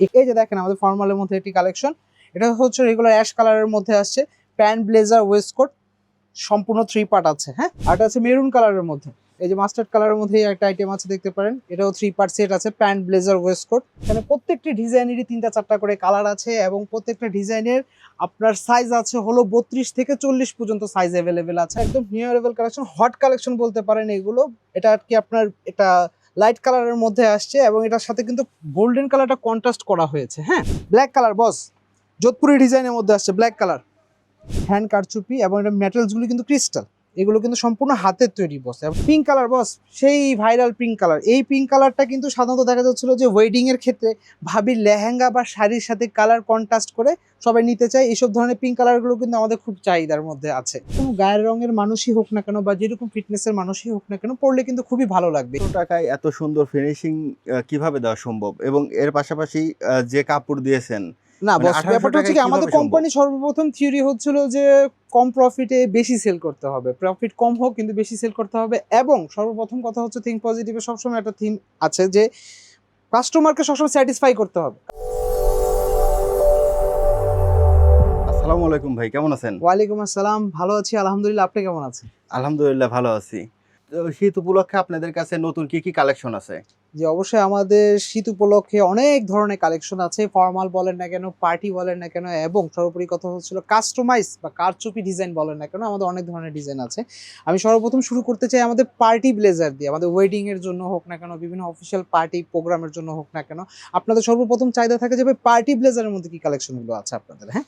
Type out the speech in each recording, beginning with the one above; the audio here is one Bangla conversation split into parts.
এই যে দেখেন আমাদের ফর্মালের মধ্যে একটি কালেকশন এটা হচ্ছে রেগুলার অ্যাশ কালারের মধ্যে আসছে প্যান্ট ব্লেজার ওয়েস্টকোট সম্পূর্ণ থ্রি পার্ট আছে হ্যাঁ? আর এটা আছে মেরুন কালারের মধ্যে। এই যে মাস্টার্ড কালারের মধ্যে একটা আইটেম আছে, দেখতে পারেন। এটাও থ্রি পার্ট সেট আছে প্যান্ট ব্লেজার ওয়েস্টকোট এখানে প্রত্যেকটি ডিজাইনেরই তিনটা চারটা করে কালার আছে এবং প্রত্যেকটা ডিজাইনের আপনার সাইজ আছে হলো বত্রিশ থেকে চল্লিশ পর্যন্ত সাইজ অ্যাভেলেবেল আছে। একদম new available collection hot collection বলতে পারেন এগুলো। এটা আর কি আপনার, এটা লাইট কালারের মধ্যে আসছে এবং এটার সাথে কিন্তু গোল্ডেন কালারটা কন্ট্রাস্ট করা হয়েছে হ্যাঁ? Black colour, boss. যোধপুরি ডিজাইনের মধ্যে আসছে ব্ল্যাক কালার। হ্যান্ড কারচুপি এবং এটা মেটেরিয়ালসগুলো কিন্তু ক্রিস্টাল এগুলো কিন্তু সম্পূর্ণ হাতের তৈরি বস। পিঙ্ক কালার বস, সেই ভাইরাল পিঙ্ক কালার এই পিঙ্ক কালারটা কিন্তু সাধারণত দেখা যাচ্ছিল যে ওয়েডিং এর ক্ষেত্রে ভাবির লেহেঙ্গা বা শাড়ির সাথে কালার কন্ট্রাস্ট করে সবাই নিতে চায়। এইসব ধরনের পিঙ্ক কালারগুলো কিন্তু আমাদের খুব চাহিদার মধ্যে আছে। কোনো গায়ের রঙের মানুষই হোক না কেন বা যেরকম ফিটনেসের মানুষই হোক না কেন পড়লে কিন্তু খুবই ভালো লাগবে। টাকায় এত সুন্দর ফিনিশিং কীভাবে দেওয়া সম্ভব? এবং এর পাশাপাশি যে কাপড় দিয়েছেন না মানে বস ব্যাপারটা হচ্ছে কি আমাদের কোম্পানি সর্বপ্রথম থিওরি হচ্ছিল যে কম প্রফিটে বেশি সেল করতে হবে। প্রফিট কম হোক কিন্তু বেশি সেল করতে হবে। এবং সর্বপ্রথম কথা হচ্ছে থিঙ্ক পজিটিভে সবসময় একটা থিম আছে যে কাস্টমারকে সবসময় স্যাটিসফাই করতে হবে। আসসালামু আলাইকুম ভাই কেমন আছেন? ওয়ালাইকুম আসসালাম ভালো আছি আলহামদুলিল্লাহ আপনি কেমন আছেন? আলহামদুলিল্লাহ ভালো আছি। শীত উপলক্ষে আপনাদের কাছে নতুন কি কি কালেকশন আছে? যে অবশ্যই আমাদের শীত উপলক্ষে অনেক ধরনের কালেকশন আছে। ফর্মাল বলেন না কেন, পার্টি বলেন না কেন, এবং সর্বোপরি কথা হচ্ছিল কাস্টমাইজ বা কারচুপি ডিজাইন বলেন না কেন, আমাদের অনেক ধরনের ডিজাইন আছে। আমি সর্বপ্রথম শুরু করতে চাই আমাদের পার্টি ব্লেজার দিয়ে, আমাদের ওয়েডিং এর জন্য হোক না কেন, বিভিন্ন অফিসিয়াল পার্টি প্রোগ্রামের জন্য হোক না কেন। আপনাদের সর্বপ্রথম চাহিদা থাকে যে পার্টি ব্লেজারের মধ্যে কি কালেকশনগুলো আছে আপনাদের হ্যাঁ?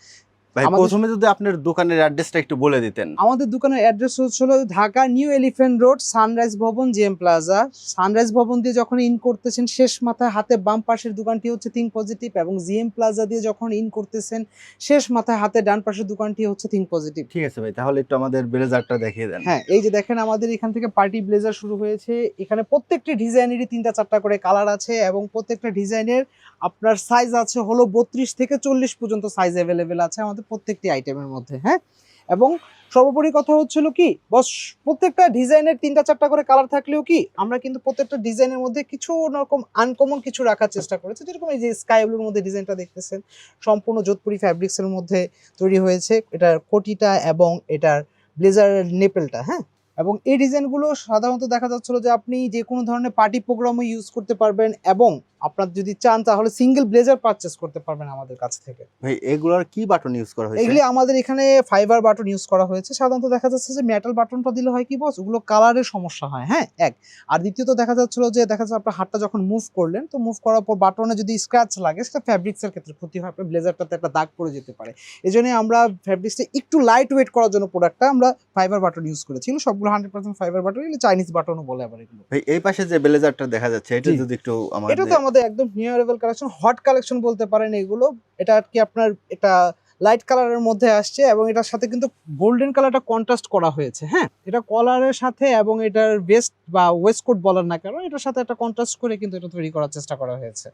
ভাই প্রথমে যদি আপনার দোকানের অ্যাড্রেসটা একটু বলে দিতেন। আমাদের দোকানের অ্যাড্রেস হচ্ছিল Dhaka New Elephant Road Sunrise ভবন জিএম প্লাজা। সানরাইজ ভবন দিয়ে যখন ইন করতেছেন শেষ মাথায় হাতে বাম পাশের দোকানটি হচ্ছে থিঙ্ক পজিটিভ এবং জিএম প্লাজা দিয়ে যখন ইন করতেছেন শেষ মাথায় হাতে ডান পাশের দোকানটি হচ্ছে থিঙ্ক পজিটিভ ঠিক আছে ভাই তাহলে একটু আমাদের ব্লেজারটা দেখিয়ে দেন। হ্যাঁ এই যে দেখেন আমাদের এখান থেকে পার্টি ব্লেজার শুরু হয়েছে। এখানে প্রত্যেকটি ডিজাইনেরই তিনটা চারটা করে কালার আছে এবং প্রত্যেকটা ডিজাইনের আপনার সাইজ আছে হলো বত্রিশ থেকে চল্লিশ পর্যন্ত সাইজ অ্যাভেলেবেল আছে। আমাদের প্রত্যেকটি আইটেমের মধ্যে হ্যাঁ? এবং সর্বোপরি কথা হচ্ছিল কি বস প্রত্যেকটা ডিজাইনের তিনটা চারটা করে কালার থাকলেও কি, আমরা কিন্তু প্রত্যেকটা ডিজাইনের মধ্যে কিছু রকম আনকমন কিছু রাখার চেষ্টা করেছি। যেরকম এই যে স্কাই ব্লুর মধ্যে ডিজাইনটা দেখতেছেন, সম্পূর্ণ যোধপুরি ফ্যাব্রিক্সের মধ্যে তৈরি হয়েছে। এটার কোটিটা এবং এটার ব্লেজারের নেপেলটা হ্যাঁ? এবং এই ডিজাইনগুলো সাধারণত দেখা যাচ্ছিল যে আপনি যে কোনো ধরনের পার্টি প্রোগ্রামও ইউজ করতে পারবেন এবং আপনার যদি চান তাহলে সিঙ্গেল ব্লেজার পারচেস করতে পারবেন আমাদের কাছ থেকে। ভাই এগুলোর কি বাটন ইউজ করা হয়েছে? এগুলি আমাদের এখানে ফাইবার বাটন ইউজ করা হয়েছে। সাধারণত দেখা যাচ্ছে যে মেটাল বাটনটা দিলে হয় কি বস ওগুলো কালারের সমস্যা হয় হ্যাঁ? এক। আর দ্বিতীয়ত দেখা যাচ্ছিল যে দেখা যাচ্ছে আপনার হাতটা যখন মুভ করলেন তো মুভ করার পর বাটনে যদি স্ক্র্যাচ লাগে সেটা ফ্যাব্রিক্সের ক্ষেত্রে ক্ষতি হয়। আপনার ব্লেজারটাতে একটা দাগ পড়ে যেতে পারে। এই জন্যই আমরা ফ্যাব্রিক্সটা একটু লাইট ওয়েট করার জন্য প্রোডাক্টটা আমরা ফাইবার বাটন ইউজ করেছি। এগুলো সবগুলো হান্ড্রেড পার্সেন্ট ফাইবার বাটন এগুলো চাইনিজ বাটনও বলে আবার এগুলো। ভাই এই পাশে যে ব্লেজারটা দেখা যাচ্ছে এটা যদি একটু আমাদের আমাদের একদম নিয়ারেবল কালেকশন হট কালেকশন বলতে পারেন এগুলো। এটা আর কি আপনার এটা লাইট কালারের মধ্যে আসছে এবং এটার সাথে কিন্তু গোল্ডেন কালারটা কন্ট্রাস্ট করা হয়েছে হ্যাঁ? এটা কলারের সাথে এবং এটার বেস্ট বা ওয়েস্টকোট বলার না কেন, এটার সাথে একটা কন্ট্রাস্ট করে কিন্তু এটা তৈরি করার চেষ্টা করা হয়েছে।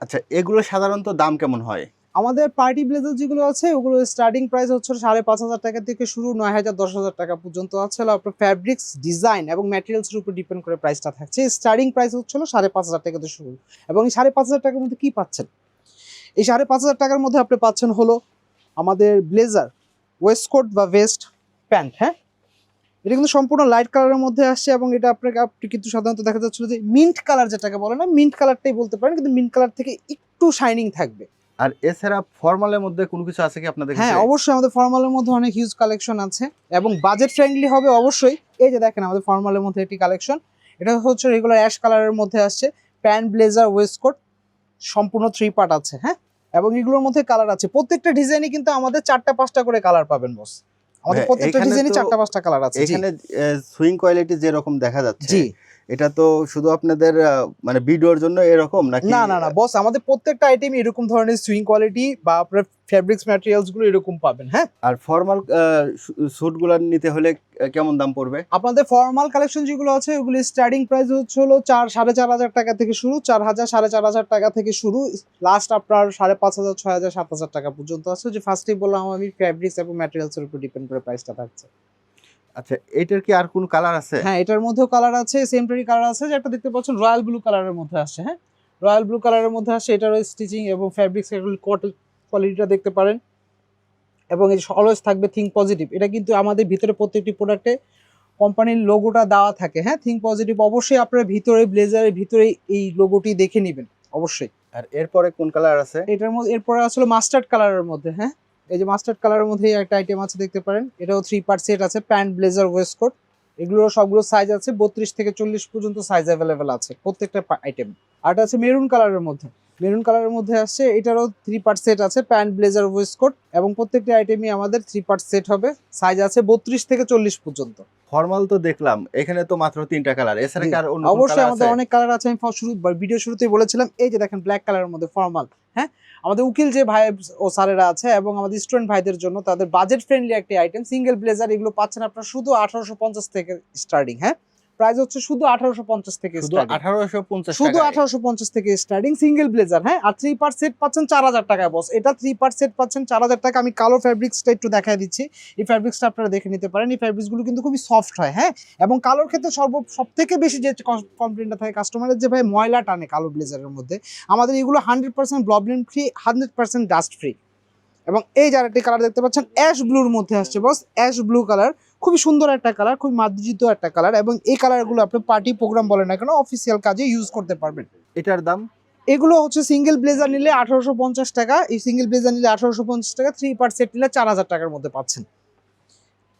আচ্ছা এগুলো সাধারণত দাম কেমন হয়? আমাদের পার্টি ব্লেজার যেগুলো আছে, ওগুলো স্টার্টিং প্রাইস হচ্ছে সাড়ে পাঁচ হাজার টাকা থেকে শুরু নয় হাজার দশ হাজার টাকা পর্যন্ত আছে। আপনার ফ্যাব্রিক্স ডিজাইন এবং ম্যাটেরিয়ালসের উপর ডিপেন্ড করে প্রাইসটা থাকছে। স্টার্টিং প্রাইস হচ্ছিল সাড়ে পাঁচ হাজার টাকা থেকে শুরু। এবং এই সাড়ে পাঁচ হাজার টাকার মধ্যে কি পাচ্ছেন? এই সাড়ে পাঁচ হাজার টাকার মধ্যে আপনি পাচ্ছেন হলো আমাদের ব্লেজার ওয়েস্টকোট বা ভেস্ট প্যান্ট হ্যাঁ? এটা কিন্তু সম্পূর্ণ লাইট কালারের মধ্যে আসছে এবং এটা আপনাকে, আপনি কিন্তু সাধারণত দেখা যাচ্ছিল যে মিন্ট কালার যেটাকে বলে না মিন্ট কালারটাই বলতে পারেন, কিন্তু মিন্ট কালার থেকে একটু শাইনিং থাকবে। আর এছাড়া ফর্মালের মধ্যে কোনো কিছু আছে কি আপনাদের হ্যাঁ অবশ্যই আমাদের ফর্মালের মধ্যে অনেক হিউজ কালেকশন আছে এবং বাজেট ফ্রেন্ডলি হবে অবশ্যই। এই যে দেখেন আমাদের ফর্মালের মধ্যে একটি কালেকশন এটা হচ্ছে রেগুলার অ্যাশ কালারের মধ্যে আসছে। প্যান্ট ব্লেজার ওয়েস্টকোট সম্পূর্ণ থ্রি পার্ট আছে হ্যাঁ? এবং এগুলোর মধ্যে কালার আছে। প্রত্যেকটা ডিজাইনে কিন্তু আমাদের চারটা পাঁচটা করে কালার পাবেন বস আমাদের হ্যাঁ, প্রত্যেকটা ডিজাইনে চারটা পাঁচটা কালার আছে এখানে সুইং কোয়ালিটি যেরকম দেখা যাচ্ছে জি। এটা তো শুধু আপনাদের মানে ভিডিওর জন্য এরকম নাকি? না না না বস আমাদের প্রত্যেকটা আইটেম এরকম ধরনের সুইং কোয়ালিটি বা আপনার ফ্যাব্রিক্স ম্যাটেরিয়ালসগুলো এরকম পাবেন হ্যাঁ? আর ফর্মাল স্যুটগুলো নিতে হলে কেমন দাম পড়বে? আপনাদের ফর্মাল কালেকশন যেগুলো আছে ওগুলি স্টার্টিং প্রাইস হচ্ছে হলো চার সাড়ে চার হাজার টাকা থেকে শুরু চার হাজার সাড়ে চার হাজার টাকা থেকে শুরু লাস্ট আপনার সাড়ে পাঁচ হাজার ছয় হাজার সাত হাজার টাকা পর্যন্ত আছে। যে ফার্স্টেই বললাম আমি ফ্যাব্রিক্স এবং ম্যাটেরিয়ালস এর উপর ডিপেন্ড করে প্রাইসটা থাকছে। আচ্ছা এটার কি আর কোনো কালার আছে? হ্যাঁ এটার মধ্যেও কালার আছে সেম টরি কালার আছে যে একটা দেখতে পাচ্ছেন রয়্যাল ব্লু কালারের মধ্যে আসছে হ্যাঁ? রয়্যাল ব্লু কালারের মধ্যে আসছে এটারও স্টিচিং এবং ফ্যাব্রিক্স কোয়ালিটিটা দেখতে পারেন। এবং এই অলওয়েজ থাকবে থিঙ্ক পজিটিভ এটা কিন্তু আমাদের ভিতরে প্রত্যেকটি প্রোডাক্টে কোম্পানির লোগোটা দেওয়া থাকে হ্যাঁ? থিঙ্ক পজিটিভ অবশ্যই আপনারা ভিতরে ব্লেজারের ভিতরে এই লোগোটি দেখে নেবেন অবশ্যই। আর এরপরে কোন কালার আছে? এটার মধ্যে এরপরে আসলে মাস্টার্ড কালারের মধ্যে হ্যাঁ? এই যে মাস্টার্ড কালারের মধ্যে একটা আইটেম আছে দেখতে পারেন। এটাও থ্রি পার্ট সেট আছে প্যান্ট ব্লেজার ওয়েস্ট কোট এগুলোর সবগুলো সাইজ আছে বত্রিশ থেকে চল্লিশ পর্যন্ত সাইজ অ্যাভেলেবেল আছে প্রত্যেকটা আইটেম আর আছে মেরুন কালারের মধ্যে। মেরুন কালারের মধ্যে আসছে এটারও থ্রি পার্ট সেট আছে প্যান্ট ব্লেজার ওয়েস্ট কোট এবং প্রত্যেকটা আইটেমই আমাদের থ্রি পার্ট সেট হবে। সাইজ আছে বত্রিশ থেকে চল্লিশ পর্যন্ত। ফর্মাল তো দেখলাম এখানে তো মাত্র তিনটা কালার এছাড়া আর অবশ্যই আমাদের অনেক কালার আছে আমি শুরু ভিডিও শুরুতেই বলেছিলাম এই যে দেখেন ব্ল্যাক কালারের মধ্যে ফর্মাল হ্যাঁ? আমাদের উকিল যে ভাই ও স্যারেরা আছে এবং আমাদের স্টুডেন্ট ভাইদের জন্য তাদের বাজেট ফ্রেন্ডলি একটি আইটেম সিঙ্গেল ব্লেজার এগুলো পাচ্ছেন আপনারা শুধু আঠারোশো পঞ্চাশ থেকে স্টার্টিং হ্যাঁ? প্রাইস হচ্ছে শুধু আঠারোশো পঞ্চাশ থেকে শুধু starting। আঠারোশো পঞ্চাশ শুধু আঠারোশো পঞ্চাশ থেকে স্টার্টিং সিঙ্গেল ব্লেজার হ্যাঁ? আর থ্রি পার্ট সেট পাচ্ছেন চার হাজার টাকায় বস এটা থ্রি পার্ট সেট পাচ্ছেন চার হাজার টাকা। আমি কালো ফ্যাব্রিক্সটা একটু দেখাই দিচ্ছি। এই ফ্যাব্রিক্সটা আপনারা দেখে নিতে পারেন। এই ফ্যাব্রিক্সগুলো কিন্তু খুবই সফট হয় হ্যাঁ? এবং কালোর ক্ষেত্রে সর্ব সব থেকে বেশি যে কমপ্লেনটা থাকে কাস্টমারের যে ভাই ময়লা টানে কালো ব্লেজারের মধ্যে আমাদের এগুলো hundred percent problem free hundred percent dust free এবং এই যার একটি কালার দেখতে পাচ্ছেন অ্যাশ ব্লুর মধ্যে আসছে বস অ্যাশ ব্লু কালার খুবই সুন্দর একটা কালার খুবই মার্জিত একটা কালার এবং এই কালারগুলো আপনি পার্টি প্রোগ্রাম বলেন না কেন অফিসিয়াল কাজে ইউজ করতে পারবেন। এটার দাম? এগুলো হচ্ছে সিঙ্গেল ব্লেজার নিলে আঠারোশো পঞ্চাশ টাকা এই সিঙ্গেল ব্লেজার নিলে আঠারোশো পঞ্চাশ টাকা থ্রি পার্ট সেট নিলে চার হাজার টাকার মধ্যে পাচ্ছেন।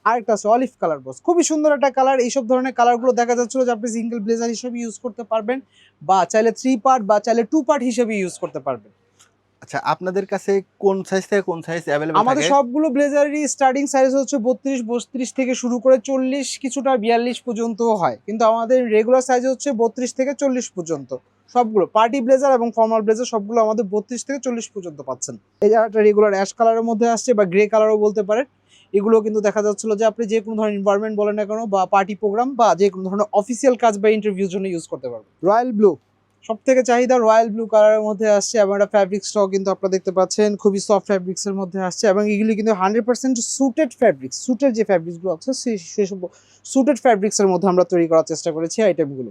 আরেকটা আছে অলিভ কালার বস খুবই সুন্দর একটা কালার এইসব ধরনের কালারগুলো দেখা যাচ্ছিল যে আপনি সিঙ্গেল ব্লেজার হিসেবে ইউজ করতে পারবেন বা চাইলে থ্রি পার্ট বা চাইলে টু পার্ট হিসেবে ইউজ করতে পারবেন। আচ্ছা আপনাদের কাছে কোন সাইজ থেকে কোন সাইজ অ্যাভেলেবল আমাদের সবগুলো ব্লেজারেরই স্টার্টিং সাইজ হচ্ছে বত্রিশ বত্রিশ থেকে শুরু করে চল্লিশ কিছুটা বিয়াল্লিশ পর্যন্ত হয়। কিন্তু আমাদের রেগুলার সাইজ হচ্ছে বত্রিশ থেকে চল্লিশ পর্যন্ত। সবগুলো পার্টি ব্লেজার এবং ফর্মাল ব্লেজার সবগুলো আমাদের বত্রিশ থেকে চল্লিশ পর্যন্ত পাচ্ছেন। এই যে একটা রেগুলার অ্যাশ কালারের মধ্যে আসছে বা গ্রে কালারও বলতে পারেন এগুলো কিন্তু দেখা যাচ্ছিল যে আপনি যে কোনো ধরনের এনভায়রনমেন্ট বলেন না কেন বা পার্টি প্রোগ্রাম বা যে কোনো ধরনের অফিসিয়াল কাজ বা ইন্টারভিউর জন্য ইউজ করতে পারবেন। রয়্যাল ব্লু সব থেকে চাহিদা রয়্যাল ব্লু কালারের মধ্যে আসছে এবং একটা স্টক কিন্তু আপনারা দেখতে পাচ্ছেন, খুবই সফট ফ্যাব্রিক্সের মধ্যে আসছে এবং এগুলি কিন্তু হান্ড্রেড পার্সেন্ট সুটেড ফ্যাব্রিক্স সুটের যে ফ্যাব্রিক্সগুলো আছে সেই সেসব সুটেড ফ্যাব্রিক্সের মধ্যে আমরা তৈরি করার চেষ্টা করেছি আইটেমগুলো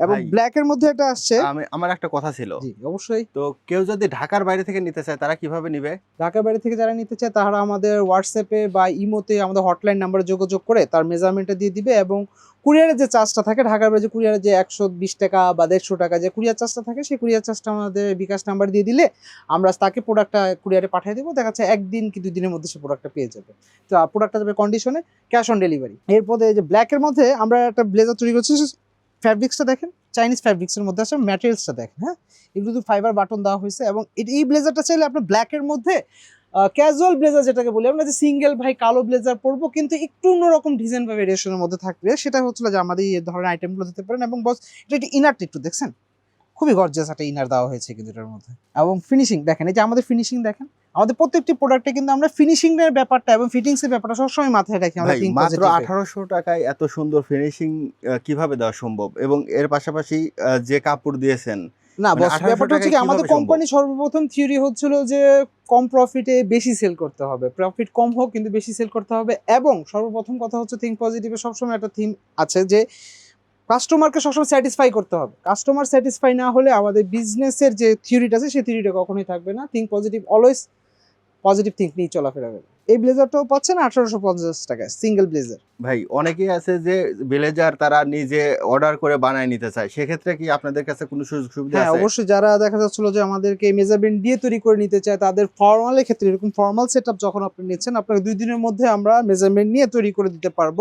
এবং ভাই। ব্ল্যাকের মধ্যে একটা আসছে। আমি আমার একটা কথা ছিল। জি অবশ্যই। তো কেউ যদি ঢাকার বাইরে থেকে নিতে চায় তারা কীভাবে নিবে? ঢাকার বাইরে থেকে যারা নিতে চায় তারা আমাদের হোয়াটসঅ্যাপে বা ইমোতে আমাদের হটলাইন নাম্বারে যোগাযোগ করে তার মেজারমেন্টটা দিয়ে দিবে এবং কুরিয়ারের যে চার্জটা থাকে ঢাকার বাইরে যে কুরিয়ারের যে একশো বিশ টাকা বা দেড়শো টাকা যে কুরিয়ার চার্জটা থাকে সেই কুরিয়ার চার্জটা আমাদের বিকাশ নাম্বার দিয়ে দিলে আমরা তাকে প্রোডাক্টটা কুরিয়ারে পাঠিয়ে দেবো। দেখা যাচ্ছে একদিন কি দুই দিনের মধ্যে সে প্রোডাক্টটা পেয়ে যাবে। তো প্রোডাক্টটা যাবে কন্ডিশনে ক্যাশ অন ডেলিভারি এরপরে যে ব্ল্যাকের মধ্যে আমরা একটা ব্লেজার তৈরি করছি ফ্যাব্রিক্সটা দেখেন চাইনিজ ফ্যাব্রিক্সের মধ্যে আছে ম্যাটেরিয়ালসটা দেখেন হ্যাঁ? এগুলো তো ফাইবার বাটন দেওয়া হয়েছে এবং এই ব্লেজারটা চাইলে আপনার ব্ল্যাকের মধ্যে ক্যাজুয়াল ব্লেজার যেটাকে বলি আমরা, যে সিঙ্গেল ভাই কালো ব্লেজার পরবো, কিন্তু একটু অন্যরকম ডিজাইন বা ভেরিয়েশনের মধ্যে থাকবে। সেটা হচ্ছিল যে আমাদের এই ধরনের আইটেমগুলো দিতে পারেন এবং বস এটা একটু ইনারটা একটু, দেখছেন? খুবই গর্জিয়াস একটা ইনার দেওয়া হয়েছে কিন্তু এটার মধ্যে। এবং ফিনিশিং দেখেন এই যে আমাদের ফিনিশিং দেখেন আমাদের প্রত্যেকটি প্রোডাক্টে কিন্তু আমরা ফিনিশিং এর ব্যাপারটা এবং ফিটিংস এর ব্যাপারটা সবসময় মাথায় রাখি আমরা মাত্র positive এ। আঠারোশো টাকায় এত সুন্দর ফিনিশিং কীভাবে দেওয়া সম্ভব? এবং এর পাশাপাশি যে কাপড় দিয়েছেন না মানে বস ব্যাপারটা হচ্ছে কি আমাদের কোম্পানি সর্বপ্রথম থিওরি হচ্ছিল যে কম প্রফিটে বেশি সেল করতে হবে। প্রফিট কম হোক কিন্তু বেশি সেল করতে হবে। এবং সর্বপ্রথম কথা হচ্ছে থিঙ্ক পজিটিভে সবসময় একটা থিম আছে যে কাস্টমারকে সবসময় স্যাটিসফাই করতে হবে। কাস্টমার স্যাটিসফাই না হলে আমাদের বিজনেসের যে থিওরিটা আছে সেই থিওরিটা কখনোই থাকবে না। Think positive always positive think নিয়ে চলাফেরা করবে। এই ব্লেজারটাও পাচ্ছেন আঠারোশো পঞ্চাশ টাকায় সিঙ্গেল ব্লেজার ভাই অনেকেই আছে যে ব্লেজার তারা নিজে অর্ডার করে বানায় নিতে চায়। সেক্ষেত্রে কি আপনাদের কাছে কোনো সুযোগ সুবিধা হ্যাঁ অবশ্যই যারা দেখা যাচ্ছিল যে আমাদেরকে মেজারমেন্ট দিয়ে তৈরি করে নিতে চায় তাদের ফর্মালের ক্ষেত্রে এরকম ফর্মাল সেট যখন আপনি নিচ্ছেন আপনাকে দুই দিনের মধ্যে আমরা মেজারমেন্ট নিয়ে তৈরি করে দিতে পারব।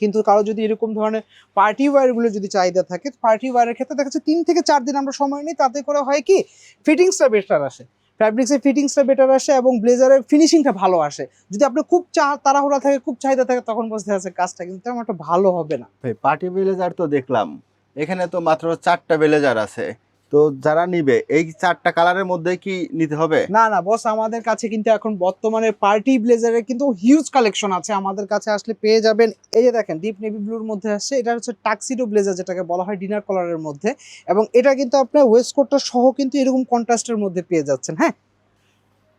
কিন্তু কারও যদি এরকম ধরনের পার্টি ওয়্যারগুলো যদি চাহিদা থাকে পার্টি ওয়্যারের ক্ষেত্রে দেখা যাচ্ছে তিন থেকে চার দিন আমরা সময় নিই, তাতে করে হয় কি ফিটিংসটা বেটার আসে। ফ্যাব্রিক্সের ফিটিংসটা বেটার আসে এবং ব্লেজারের ফিনিশিংটা ভালো আসে। যদি আপনি খুব চা, তাড়াহুড়া থাকে, খুব চাহিদা থাকে, তখন বুঝতে আছে কাজটা কিন্তু তেমন একটা ভালো হবে না। ভাই পার্টি ব্লেজার তো দেখলাম। এখানে তো মাত্র চারটা ব্লেজার আছে। তো যারা নিবে, এই চারটা কালারের মধ্যে কি নিতে হবে? না না বস আমাদের কাছে কিন্তু এখন বর্তমানে পার্টি ব্লেজারের কিন্তু হিউজ কালেকশন আছে। আমাদের কাছে আসলে পেয়ে যাবেন, এই যে দেখেন ডিপ নেভি ব্লুর মধ্যে আসছে, এটা হচ্ছে টাক্সিডো ব্লেজার যেটাকে বলা হয় ডিনার কালারের মধ্যে। এবং এটা কিন্তু আপনার ওয়েস্ট কোটটা সহ কিন্তু এরকম কন্ট্রাস্টের মধ্যে পেয়ে যাচ্ছেন হ্যাঁ?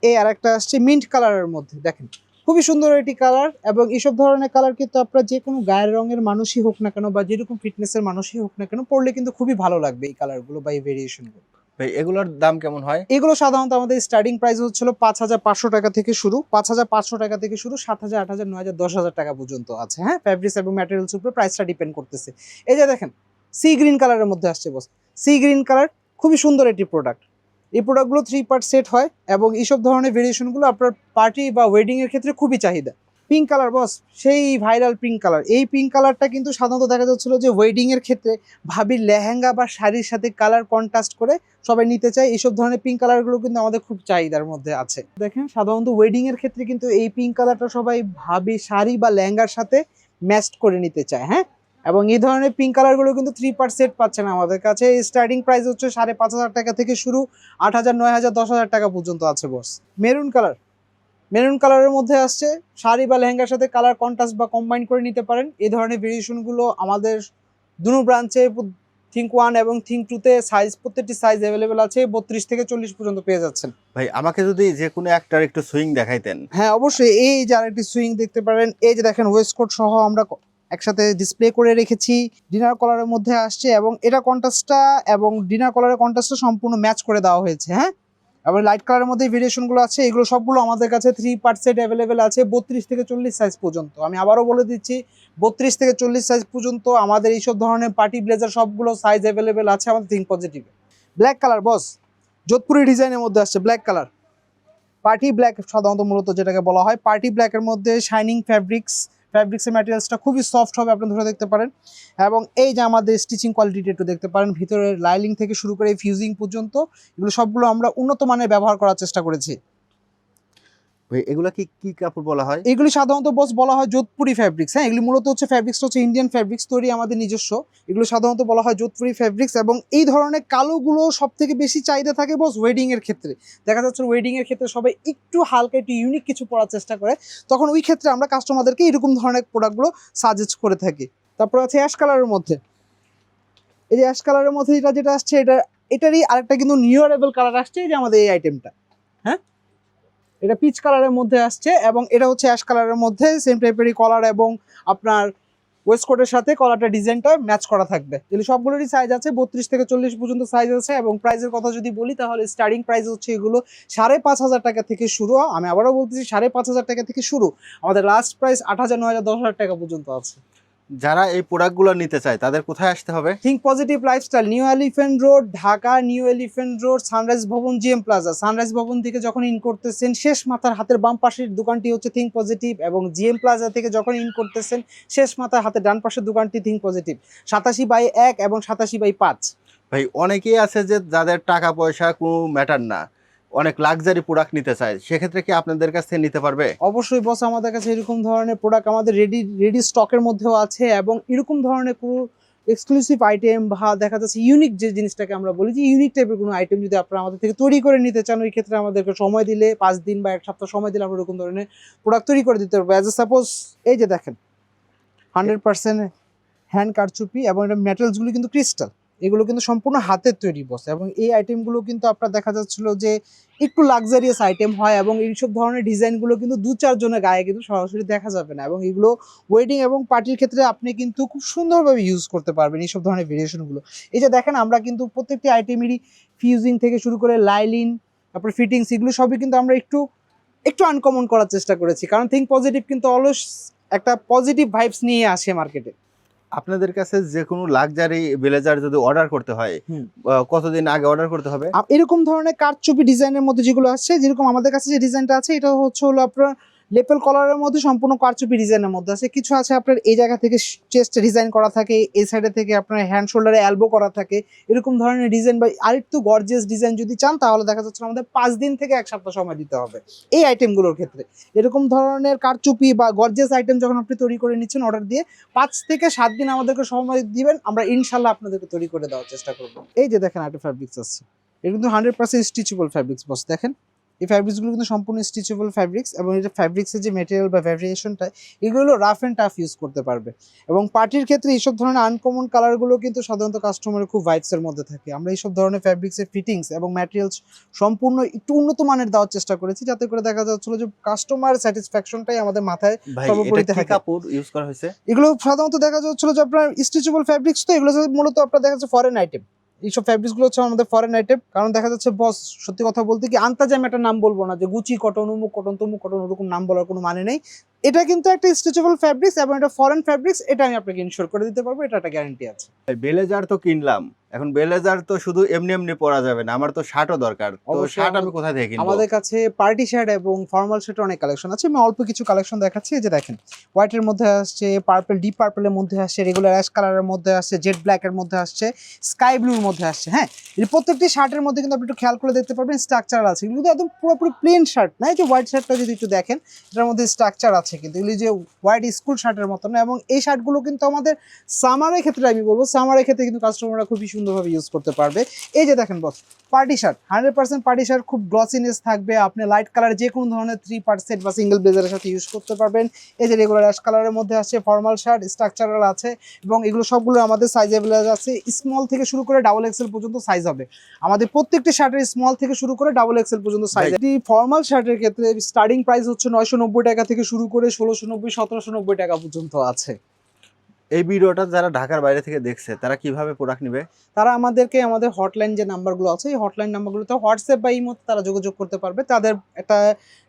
এই আর একটা আসছে মিন্ট কালারের মধ্যে, দেখেন। খুবই সুন্দর একটি কালার এবং এইসব ধরনের কালার কিন্তু আপনার যে কোনো গায়ের রঙের মানুষই হোক না কেন বা যেরকম ফিটনেসের মানুষই হোক না কেন পরলে কিন্তু খুবই ভালো লাগবে এই কালারগুলো বা এই ভেরিয়েশনগুলো ভাই এগুলোর দাম কেমন হয়? এগুলো সাধারণত আমাদের স্টার্টিং প্রাইস হচ্ছিল পাঁচ হাজার পাঁচশো টাকা থেকে শুরু পাঁচ হাজার পাঁচশো টাকা থেকে শুরু সাত হাজার আট হাজার নয় হাজার দশ হাজার টাকা পর্যন্ত আছে হ্যাঁ? ফ্যাব্রিক্স এবং ম্যাটেরিয়ালস উপরে প্রাইসটা ডিপেন্ড করতেছে। এই যে দেখেন সি গ্রিন কালারের মধ্যে আসছে বস সি গ্রিন কালার খুবই সুন্দর একটি প্রোডাক্ট এই প্রোডাক্টগুলো থ্রি পার্ট সেট হয় এবং এইসব ধরনের ভেরিয়েশনগুলো আপনার পার্টি বা ওয়েডিং এর ক্ষেত্রে খুবই চাহিদা। পিঙ্ক কালার বস সেই ভাইরাল পিঙ্ক কালার এই পিঙ্ক কালারটা কিন্তু সাধারণত দেখা যাচ্ছিল যে ওয়েডিং এর ক্ষেত্রে ভাবির লেহেঙ্গা বা শাড়ির সাথে কালার কন্ট্রাস্ট করে সবাই নিতে চায়। এইসব ধরনের পিঙ্ক কালারগুলো কিন্তু আমাদের খুব চাহিদার মধ্যে আছে। দেখেন, সাধারণত ওয়েডিং এর ক্ষেত্রে কিন্তু এই পিঙ্ক কালারটা সবাই ভাবি শাড়ি বা লেহেঙ্গার সাথে ম্যাচড করে নিতে চায় হ্যাঁ? এবং এই ধরনের পিঙ্ক কালারগুলো কিন্তু থ্রি পার্ট সেট পাচ্ছেন আমাদের কাছে। স্টার্টিং প্রাইস হচ্ছে সাড়ে পাঁচ হাজার টাকা থেকে শুরু আট হাজার নয় হাজার দশ হাজার টাকা পর্যন্ত আছে বস মেরুন কালার মেরুন কালারের মধ্যে আসছে শাড়ি বা লেহেঙ্গার সাথে কালার কন্ট্রাস্ট বা কম্বাইন করে নিতে পারেন। এই ধরনের ভেরিয়েশনগুলো আমাদের দুনো ব্রাঞ্চে থিঙ্ক ওয়ান এবং থিঙ্ক টুতে সাইজ প্রত্যেকটি সাইজ অ্যাভেলেবেল আছে বত্রিশ থেকে চল্লিশ পর্যন্ত পেয়ে যাচ্ছেন। ভাই আমাকে যদি যে কোনো একটার একটু সুইং দেখাইতেন। হ্যাঁ অবশ্যই। এই যে আরেকটি সুইং দেখতে পারেন এই যে দেখেন ওয়েস্টকোট সহ আমরা একসাথে ডিসপ্লে করে রেখেছি। ডিনার কলারের মধ্যে আসছে এবং এটা কন্ট্রাস্টটা এবং ডিনার কলারের কন্ট্রাস্টটা সম্পূর্ণ ম্যাচ করে দেওয়া হয়েছে হ্যাঁ? এবং লাইট কালারের মধ্যে ভেরিয়েশনগুলো আছে, এগুলো সবগুলো আমাদের কাছে থ্রি পার্সেন্ট অ্যাভেলেবেল আছে, বত্রিশ থেকে চল্লিশ সাইজ পর্যন্ত। আমি আবারও বলে দিচ্ছি, বত্রিশ থেকে চল্লিশ সাইজ পর্যন্ত আমাদের এইসব ধরনের পার্টি ব্লেজার সবগুলো সাইজ অ্যাভেলেবেল আছে আমাদের থিঙ্ক পজিটিভে ব্ল্যাক কালার বস যোধপুরি ডিজাইনের মধ্যে আসছে ব্ল্যাক কালার পার্টি ব্ল্যাক সাধারণত মূলত যেটাকে বলা হয় পার্টি ব্ল্যাকের মধ্যে শাইনিং ফ্যাব্রিক্স ফ্যাব্রিক্সের ম্যাটেরিয়ালসটা খুবই সফট হবে, আপনি ধরে দেখতে পারেন। এবং এই যে আমাদের স্টিচিং কোয়ালিটিটা একটু দেখতে পারেন, ভিতরের লাইলিং থেকে শুরু করে ফিউজিং পর্যন্ত, এগুলো সবগুলো আমরা উন্নত মানের ব্যবহার করার চেষ্টা করেছি। এগুলা কি কি কাপড় বলা হয়? এগুলি সাধারণত বস বলা হয় যোধপুরি ফ্যাব্রিক্স হ্যাঁ? এগুলি মূলত হচ্ছে ফ্যাব্রিক্সটা হচ্ছে ইন্ডিয়ান ফ্যাব্রিক্স তৈরি আমাদের নিজস্ব। এগুলো সাধারণত বলা হয় যোধপুরি ফ্যাব্রিক্স এবং এই ধরনের কালোগুলো সব থেকে বেশি চাহিদা থাকে বস ওয়েডিং এর ক্ষেত্রে। দেখা যাচ্ছে ওয়েডিং এর ক্ষেত্রে সবাই একটু হালকা, একটু ইউনিক কিছু পরার চেষ্টা করে। তখন ওই ক্ষেত্রে আমরা কাস্টমারদেরকে এরকম ধরনের প্রোডাক্টগুলো সাজেস্ট করে থাকি। তারপর আছে অ্যাশ কালারের মধ্যে। এই যে অ্যাশ কালারের মধ্যে এটা যেটা আসছে, এটা, এটারই আরেকটা কিন্তু নিউয়ারেবল কালার আসছে এই যে আমাদের এই আইটেমটা হ্যাঁ? এটা পিচ কালারের মধ্যে আসছে এবং এটা হচ্ছে অ্যাশ কালারের মধ্যে সেম টাইপেরই কলার এবং আপনার ওয়েস্টকোটের সাথে কলারটা ডিজাইনটা ম্যাচ করা থাকবে। এগুলি সবগুলোরই সাইজ আছে, বত্রিশ থেকে চল্লিশ পর্যন্ত সাইজ আছে এবং প্রাইসের কথা যদি বলি তাহলে স্টার্টিং প্রাইস হচ্ছে এগুলো সাড়ে পাঁচ হাজার টাকা থেকে শুরু। আমি আবারও বলতেছি সাড়ে পাঁচ হাজার টাকা থেকে শুরু। আমাদের লাস্ট প্রাইস আট হাজার, নয় হাজার, দশ হাজার টাকা পর্যন্ত আছে। যারা এই প্রোডাক্টগুলো নিতে চায় তাদের কোথায় আসতে হবে? Think positive lifestyle new elephant road Dhaka new elephant road sunrise ভবন জিএম প্লাজা সানরাইজ ভবন থেকে যখন ইন করতেছেন শেষ মাথার হাতের বাম পাশের দোকানটি হচ্ছে থিঙ্ক পজিটিভ এবং জিএম প্লাজা থেকে যখন ইন করতেছেন শেষ মাথার হাতের ডান পাশের দোকানটি থিঙ্ক পজিটিভ সাতাশি বাই এক এবং সাতাশি বাই পাঁচ। ভাই অনেকেই আছে যে যাদের টাকা পয়সা কোনো ম্যাটার না। অনেক লাক্সারি প্রোডাক্ট নিতে চায়, সেক্ষেত্রে কি আপনাদের কাছ থেকে নিতে পারবে? অবশ্যই বস আমাদের কাছে এরকম ধরনের প্রোডাক্ট আমাদের রেডি রেডি স্টকের মধ্যেও আছে এবং এরকম ধরনের কোনো এক্সক্লুসিভ আইটেম বা দেখা যাচ্ছে ইউনিক যে জিনিসটাকে আমরা বলি, যে ইউনিক টাইপের কোনো আইটেম যদি আপনারা আমাদের থেকে তৈরি করে নিতে চান, ওই ক্ষেত্রে আমাদেরকে সময় দিলে, পাঁচ দিন বা এক সপ্তাহ সময় দিলে আমরা এরকম ধরনের প্রোডাক্ট তৈরি করে দিতে পারব। অ্যাজ এ সাপোজ এই যে দেখেন হান্ড্রেড পার্সেন্ট হ্যান্ড কারচুপি এবং এটা ম্যাটেরিয়ালসগুলো কিন্তু ক্রিস্টাল এগুলো কিন্তু সম্পূর্ণ হাতের তৈরি বস এবং এই আইটেমগুলো কিন্তু আপনার দেখা যাচ্ছিল যে একটু লাক্সারিয়াস আইটেম হয় এবং এইসব ধরনের ডিজাইনগুলো কিন্তু দু চারজনের গায়ে কিন্তু সরাসরি দেখা যাবে না এবং এগুলো ওয়েডিং এবং পার্টির ক্ষেত্রে আপনি কিন্তু খুব সুন্দরভাবে ইউজ করতে পারবেন এইসব ধরনের ভেরিয়েশনগুলো এই যে দেখেন আমরা কিন্তু প্রত্যেকটি আইটেমেরই ফিউজিং থেকে শুরু করে লাইলিন তারপর ফিটিংস এগুলো সবই কিন্তু আমরা একটু একটু আনকমন করার চেষ্টা করেছি। কারণ থিঙ্ক পজিটিভ কিন্তু অলস একটা পজিটিভ ভাইবস নিয়ে আসে মার্কেটে আপনাদের কাছে যে কোনো লাক্সারি ব্লেজার যদি অর্ডার করতে হয় কতদিন আগে অর্ডার করতে হবে? এরকম ধরনের কারচুপি ডিজাইনের মধ্যে যেগুলো আসছে যেরকম আমাদের কাছে যে ডিজাইনটা আছে এটা হচ্ছে হলো আপনার লেপেল কলারের মধ্যে, সম্পূর্ণ কারচুপি ডিজাইনের মধ্যে আছে। কিছু আছে আপনার এই জায়গা থেকে চেস্ট ডিজাইন করা থাকে, এই সাইডে থেকে আপনার হ্যান্ড শোল্ডারে অ্যালবো করা থাকে। এরকম ধরনের ডিজাইন বা আরেকটু গর্জিয়াস ডিজাইন যদি চান, তাহলে দেখা যাচ্ছে আমাদের পাঁচ দিন থেকে এক সপ্তাহ সময় দিতে হবে। এই আইটেমগুলোর ক্ষেত্রে। এরকম ধরনের কারচুপি বা গর্জিয়াস আইটেম যখন আপনি তৈরি করে নিচ্ছেন অর্ডার দিয়ে, পাঁচ থেকে সাত দিন আমাদেরকে সময় দিবেন, আমরা ইনশাল্লাহ আপনাদেরকে তৈরি করে দেওয়ার চেষ্টা করব। এই যে দেখেন একটা ফ্যাব্রিক্স আছে এটা কিন্তু hundred percent stitchable fabrics boss দেখেন। এই ফ্যাব্রিক্সগুলো কিন্তু সম্পূর্ণ স্টিচেবল ফ্যাব্রিক্স এবং এটা ফ্যাব্রিক্সের যে মেটেরিয়াল বা ভ্যারিয়েশনটা এগুলো রাফ অ্যান্ড টাফ ইউজ করতে পারবে। এবং পার্টির ক্ষেত্রে এইসব ধরনের আনকমন কালারগুলো কিন্তু সাধারণত কাস্টমারের খুব ভাইবসের মধ্যে থাকে। আমরা এইসব ধরনের ফ্যাব্রিক্সের ফিটিংস এবং ম্যাটেরিয়ালস সম্পূর্ণ একটু উন্নত মানের দেওয়ার চেষ্টা করেছি যাতে করে দেখা যাচ্ছিল যে কাস্টমার স্যাটিসফ্যাকশনটাই আমাদের মাথায় সর্বোপরি কাপড় ইউজ করা হয়েছে? এগুলো সাধারণত দেখা যাচ্ছিল যে আপনার স্ট্রেচেবল ফ্যাব্রিক্স তো এগুলো মূলত আপনার দেখা যাচ্ছে ফরেন আইটেম এইসব ফ্যাব্রিক্সগুলো হচ্ছে আমাদের ফরেন আইটেম কারণ দেখা যাচ্ছে বস সত্যি কথা বলতে কি, আন্তাজে আমি একটা নাম বলব না, যে গুচি কটন উমুক কটন তমুক কটন ওরকম নাম বলার কোনো মানে নেই। এটা কিন্তু একটা স্ট্রেচেবল ফ্যাব্রিক্স এবং এটা ফরেন ফ্যাব্রিক্স এটা আমি আপনাকে ইনশোর করে দিতে পারব, এটা একটা গ্যারান্টি আছে। বেলেজার তো কিনলাম। এখন বেলেজার তো শুধু এমনি এমনি পরা যাবে না আমার তো শার্টও দরকার। তো শার্ট আমি কোথায় থেকে আমাদের কাছে পার্টি শার্ট এবং ফর্মাল শার্টের অনেক কালেকশন আছে। আমি অল্প কিছু কালেকশন দেখাচ্ছি এই যে দেখেন হোয়াইটের মধ্যে আসছে পার্পল ডিপ পার্পলের মধ্যে আসছে রেগুলার অ্যাশ কালারের মধ্যে আসছে জেড ব্ল্যাকের মধ্যে আসছে স্কাই ব্লুর মধ্যে আসছে হ্যাঁ? এই প্রত্যেকটি শার্টের মধ্যে কিন্তু আপনি একটু খেয়াল করে দেখতে পারবেন স্ট্রাকচার আছে। কিন্তু একদম পুরোপুরি প্লেন শার্ট না এই যে হোয়াইট শার্টটা যদি একটু দেখেন এটার মধ্যে স্ট্রাকচার আছে কিন্তু। এগুলি যে হোয়াইট স্কুল শার্টের মতো না এবং এই শার্টগুলো কিন্তু আমাদের সামারের ক্ষেত্রে আমি বলব সামারের ক্ষেত্রে কিন্তু কাস্টমাররা খুবই সুন্দরভাবে ইউজ করতে পারবে। এই যে দেখেন boss party shirt hundred percent party shirt খুব গ্লসিনেস থাকবে। আপনি লাইট কালার যে কোনো ধরনের থ্রি পার্সেন্ট বা সিঙ্গেল ব্লেজারের সাথে ইউজ করতে পারবেন। এই যে রেগুলার অ্যাশ কালারের মধ্যে আছে ফর্মাল শার্ট স্ট্রাকচারাল আছে এবং এগুলো সবগুলো আমাদের সাইজ অ্যাভেলেবল আছে। স্মল থেকে শুরু করে ডাবল এক্সেল পর্যন্ত সাইজ হবে। আমাদের প্রত্যেকটি শার্টের স্মল থেকে শুরু করে ডাবল এক্সেল পর্যন্ত সাইজ. এটি ফর্মাল শার্টের ক্ষেত্রে স্টার্টিং প্রাইস হচ্ছে নয়শো নব্বই টাকা থেকে শুরু করে ষোলোশো নব্বই সতেরোশো নব্বই টাকা পর্যন্ত আছে। এই ভিডিওটা যারা ঢাকার বাইরে থেকে দেখছে, তারা কীভাবে প্রোডাক্ট নিবে? তারা আমাদেরকে আমাদের হটলাইন যে নাম্বারগুলো আছে, এই হটলাইন নাম্বারগুলোতে হোয়াটসঅ্যাপ বা ইমোতে তারা যোগাযোগ করতে পারবে। তাদের একটা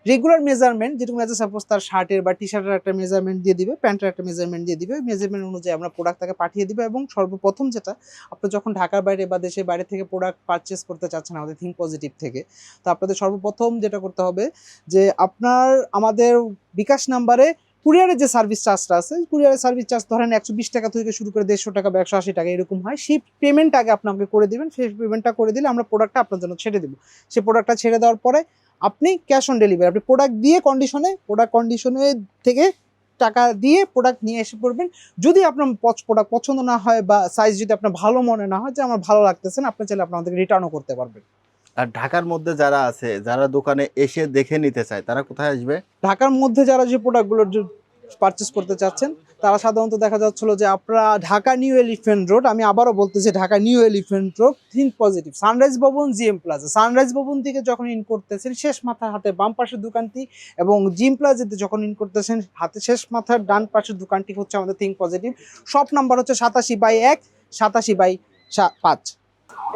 রেগুলার মেজারমেন্ট যেরকম আছে সাপোজ তার শার্টের বা টি শার্টের একটা মেজারমেন্ট দিয়ে দিবে প্যান্টের একটা মেজারমেন্ট দিয়ে দিবে। মেজারমেন্ট অনুযায়ী আমরা প্রোডাক্ট তাকে পাঠিয়ে দিবে এবং সর্বপ্রথম যেটা, আপনি যখন ঢাকার বাইরে বা দেশের বাইরে থেকে প্রোডাক্ট পারচেস করতে চাচ্ছেন আমাদের থিঙ্ক পজিটিভ থেকে, তো আপনাদের সর্বপ্রথম যেটা করতে হবে যে আপনার, আমাদের বিকাশ নাম্বারে কুরিয়ারের যে সার্ভিস চার্জটা আছে, কুরিয়ারের সার্ভিস চার্জ ধরেন একশো বিশ টাকা থেকে শুরু করে দেড়শো টাকা বা একশো আশি টাকা এরকম হয়, সেই পেমেন্ট আগে আপনাকে করে দিবেন, সেই পেমেন্টটা করে দিলে আমরা প্রোডাক্টটা আপনার জন্য ছেড়ে দেবো। সেই প্রোডাক্টটা ছেড়ে দেওয়ার পরে আপনি ক্যাশ অন ডেলিভারি আপনি প্রোডাক্ট দিয়ে কন্ডিশনে প্রোডাক্ট কন্ডিশনে থেকে টাকা দিয়ে প্রোডাক্ট নিয়ে এসে পড়বেন। যদি আপনার প্রোডাক্ট পছন্দ না হয় বা সাইজ যদি আপনার ভালো মনে না হয়, যে আমার ভালো লাগতেছে না, আপনি চাইলে আপনাদেরকে রিটার্নও করতে পারবেন। আর ঢাকার মধ্যে যারা আছে, যারা দোকানে এসে দেখে নিতে চায়, তারা কোথায় আসবে? ঢাকার মধ্যে যারা যে প্রোডাক্টগুলো পারচেস করতে চাচ্ছেন, তারা সাধারণত দেখা যাচ্ছিল যে আপনারা ঢাকা নিউ এলিফেন্ট রোড আমি আবারও বলতেছি Dhaka new elephant road think positive sunrise ভবন জিএম প্লাজা সানরাইজ ভবন থেকে যখন ইন করতেছেন, শেষ মাথার হাতে বাম পাশের দোকানটি এবং জিম প্লাজাতে যখন ইন করতেছেন, হাতে শেষ মাথার ডান পাশের দোকানটি হচ্ছে আমাদের থিঙ্ক পজিটিভ শপ নাম্বার হচ্ছে সাতাশি বাই এক, সাতাশি বাই পাঁচ।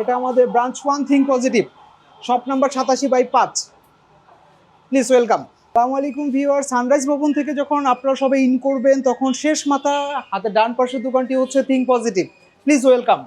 এটা আমাদের branch one think positive shop number সাতাশি বাই পাঁচ। প্লিজ ওয়েলকাম আসসালামু আলাইকুম ভিউয়ার সানরাইজ ভবন থেকে যখন আপনারা সবাই ইন করবেন, তখন শেষ মাথা হাতে ডান পাশের দোকানটি হচ্ছে থিঙ্ক পজিটিভ প্লিজ ওয়েলকাম